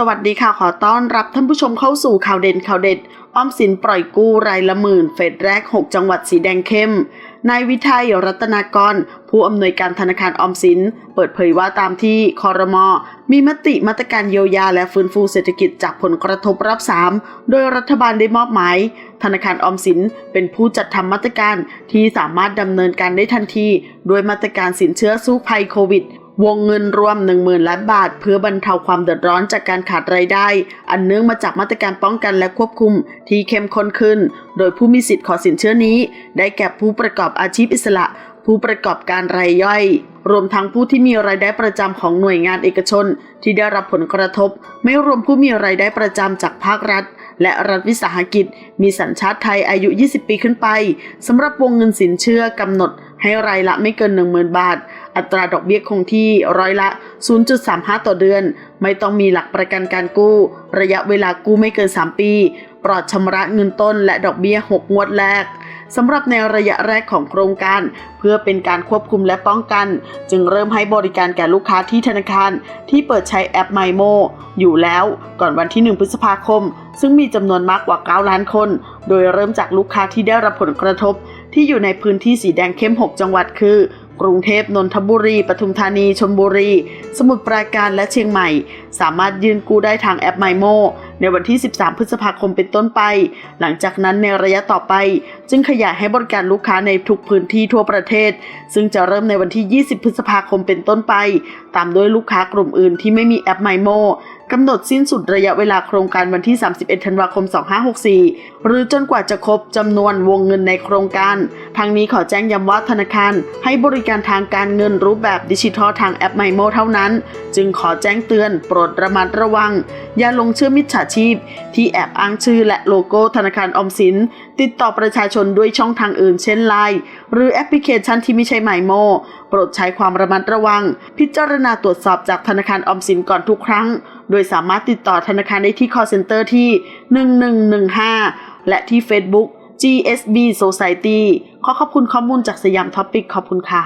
สวัสดีค่ะ ขอต้อนรับท่านผู้ชมเข้าสู่ข่าวเด่นข่าวเด็ดออมสินปล่อยกู้รายละหมื่น เฟสแรก 6 จังหวัดสีแดงเข้ม นายวิทัยรัตนากร ผู้อำนวยการธนาคารออมสิน เปิดเผยว่าตามที่คอรมอมีมติมาตรการเยียวยาและฟื้นฟูเศรษฐกิจจากผลกระทบรอบ 3 โดยรัฐบาลได้มอบหมาย ธนาคารออมสินเป็นผู้จัดทำมาตรการที่สามารถดำเนินการได้ทันที โดยมาตรการสินเชื่อสู้ภัยโควิด วงเงินรวม 10,000ล้านบาท เพื่อบรรเทาความเดือดร้อนจากการขาดรายได้ อันเนื่องมาจากมาตรการป้องกันและควบคุมที่เข้มข้นขึ้น โดยผู้มีสิทธิ์ขอสินเชื่อนี้ ได้แก่ผู้ประกอบอาชีพอิสระ ผู้ประกอบการรายย่อย รวมทั้งผู้ที่มีรายได้ประจำของหน่วยงานเอกชน ที่ได้รับผลกระทบ ไม่รวมผู้มีรายได้ประจำจากภาครัฐและรัฐวิสาหกิจ มีสัญชาติไทยอายุ 20 ปีขึ้นไปสำหรับวงเงินสินเชื่อกำหนดให้รายละไม่เกิน 10,000 บาท อัตราดอกเบี้ยคงที่ร้อยละ 0.35 ต่อเดือน ไม่ต้องมีหลักประกันการกู้ ระยะเวลากู้ไม่เกิน 3 ปี ปลอดชำระเงินต้นและดอกเบี้ย 6 งวดแรกสำหรับในระยะแรกของโครงการ เพื่อเป็นการควบคุมและป้องกัน จึงเริ่มให้บริการแก่ลูกค้าที่ธนาคาร ที่เปิดใช้แอป m y m o อยู่แล้วก่อนวันที่ 1 พฤษภาคม ซึ่งมีจำนวนมากกว่า 9 ล้านคน โดยเริ่มจากลูกค้าที่ได้รับผลกระทบ ที่อยู่ในพื้นที่สีแดงเข้ม 6 จังหวัดคือ กรุงเทพนนทบุรี ปทุมธานีชลบุรี สมุทรปราการและเชียงใหม่ สามารถยืนกู้ได้ทางแอป m y m o ในวันที่ 13 พฤษภาคมเป็นต้นไป หลังจากนั้นในระยะต่อไป จึงขยายให้บริการลูกค้าในทุกพื้นที่ทั่วประเทศ ซึ่งจะเริ่มในวันที่ 20 พฤษภาคมเป็นต้นไป ตามด้วยลูกค้ากลุ่มอื่นที่ไม่มีแอป m y m o กำหนดสิ้นสุดระยะเวลาโครงการวันที่ 31 ธันวาคม 2564 หรือจนกว่าจะครบจำนวนวงเงินในโครงการ ทางนี้ขอแจ้งย้ำว่าธนาคารให้บริการทางการเงินรูปแบบดิจิทัลทางแอป m y m o เท่านั้น จึงขอแจ้งเตือนโปรดระมัดระวัง อย่าลงเชื่อมิจฉาชีพ ที่แอบอ้างชื่อและโลโก้ธนาคารออมสิน ติดต่อประชาชนด้วยช่องทางอื่นเช่นไลน์หรือแอปพลิเคชันที่ไม่ใช่ไมโมโปรดใช้ความระมัดระวัง พิจารณาตรวจสอบจากธนาคารออมสินก่อนทุกครั้ง โดยสามารถติดต่อธนาคารได้ที่ call center ที่ 1115 และที่ Facebook GSB Society ขอขอบคุณข้อมูลจากสยามท็อปปิกขอบคุณค่ะ